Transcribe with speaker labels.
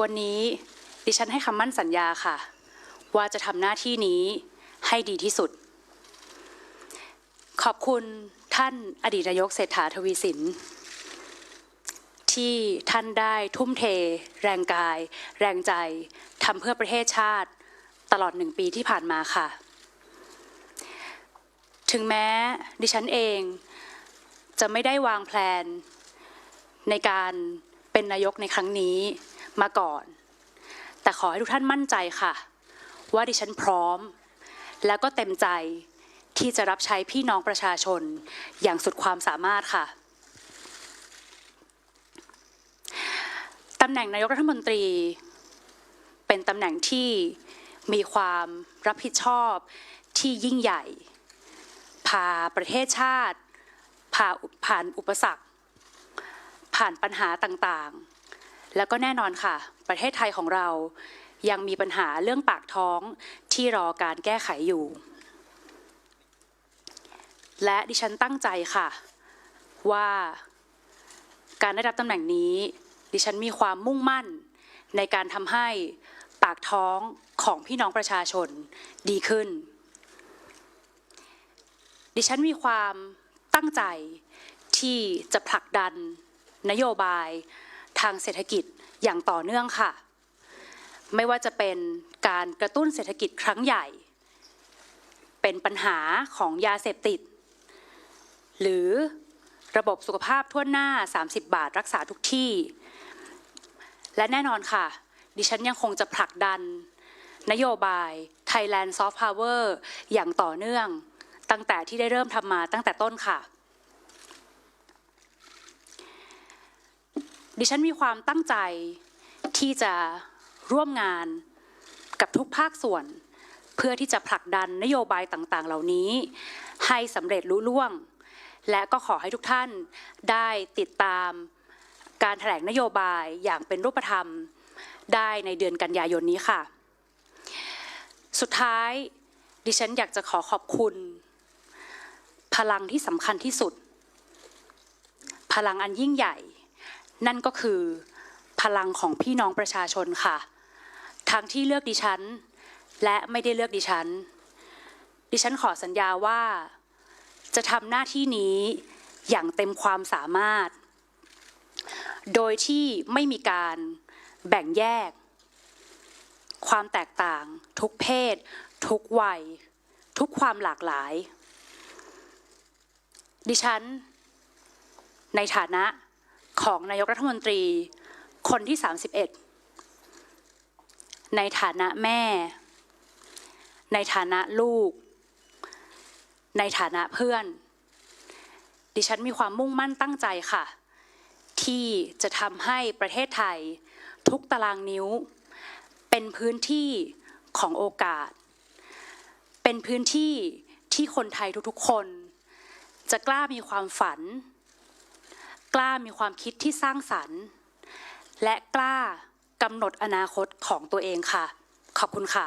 Speaker 1: วันนี้ดิฉันให้คำมั่นสัญญาค่ะ ว่าจะทำหน้าที่นี้ให้ดีที่สุด ขอบคุณท่านอดีตนายกเศรษฐาทวีสิน ที่ท่านได้ทุ่มเท แรงกาย แรงใจทำเพื่อประเทศชาติตลอดหนึ่งปีที่ผ่านมาค่ะ ถึงแม้ดิฉันเองจะไม่ได้วางแผนในการเป็นนายกในครั้งนี้ มาก่อน แต่ขอให้ทุกท่านมั่นใจค่ะ ว่าดิฉันพร้อม แล้วก็เต็มใจที่จะรับใช้พี่น้องประชาชนอย่างสุดความสามารถค่ะตำแหน่งนายกรัฐมนตรี เป็นตำแหน่งที่มีความรับผิดชอบที่ยิ่งใหญ่ พาประเทศชาติ พาผ่านอุปสรรค ผ่านปัญหาต่างๆ แล้วก็แน่นอนค่ะ ประเทศไทยของเรายังมีปัญหาเรื่องปากท้องที่รอการแก้ไขอยู่ และดิฉันตั้งใจค่ะ ว่าการได้รับตำแหน่งนี้ ดิฉันมีความมุ่งมั่นในการทำให้ปากท้องของพี่น้องประชาชนดีขึ้น ดิฉันมีความตั้งใจที่จะผลักดันนโยบาย ทางเศรษฐกิจอย่างต่อเนื่องค่ะ ไม่ว่าจะเป็นการกระตุ้นเศรษฐกิจครั้งใหญ่ เป็นปัญหาของยาเสพติด หรือระบบสุขภาพทั่วหน้า 30 บาทรักษาทุกที่ และแน่นอนค่ะ ดิฉันยังคงจะผลักดัน นโยบาย Thailand Soft Power อย่างต่อเนื่อง ตั้งแต่ที่ได้เริ่มทำมาตั้งแต่ต้นค่ะ ดิฉันมีความตั้งใจที่จะร่วมงานกับทุกภาคส่วน เพื่อที่จะผลักดันนโยบายต่างๆ เหล่านี้ ให้สำเร็จลุล่วง และก็ขอให้ทุกท่านได้ติดตามการแถลงนโยบายอย่างเป็นรูปธรรมได้ในเดือนกันยายนนี้ค่ะ สุดท้ายดิฉันอยากจะขอขอบคุณ พลังที่สำคัญที่สุด พลังอันยิ่งใหญ่ นั่นก็คือพลังของพี่น้องประชาชนค่ะ ทั้งที่เลือกดิฉัน และไม่ได้เลือกดิฉัน ดิฉันขอสัญญาว่า จะทำหน้าที่นี้อย่างเต็มความสามารถ โดยที่ไม่มีการแบ่งแยก ความแตกต่าง ทุกเพศ ทุกวัย ทุกความหลากหลาย ดิฉัน ในฐานะ ของนายกรัฐมนตรีคนที่ 31 ในฐานะแม่ ในฐานะลูก ในฐานะเพื่อน ดิฉันมีความมุ่งมั่นตั้งใจค่ะ ที่จะทำให้ประเทศไทย ทุกตารางนิ้ว เป็นพื้นที่ของโอกาส เป็นพื้นที่ที่คนไทยทุกๆคน จะกล้ามีความฝัน กล้ามีความคิดที่สร้างสรรค์ และกล้ากำหนดอนาคตของตัวเองค่ะ ขอบคุณค่ะ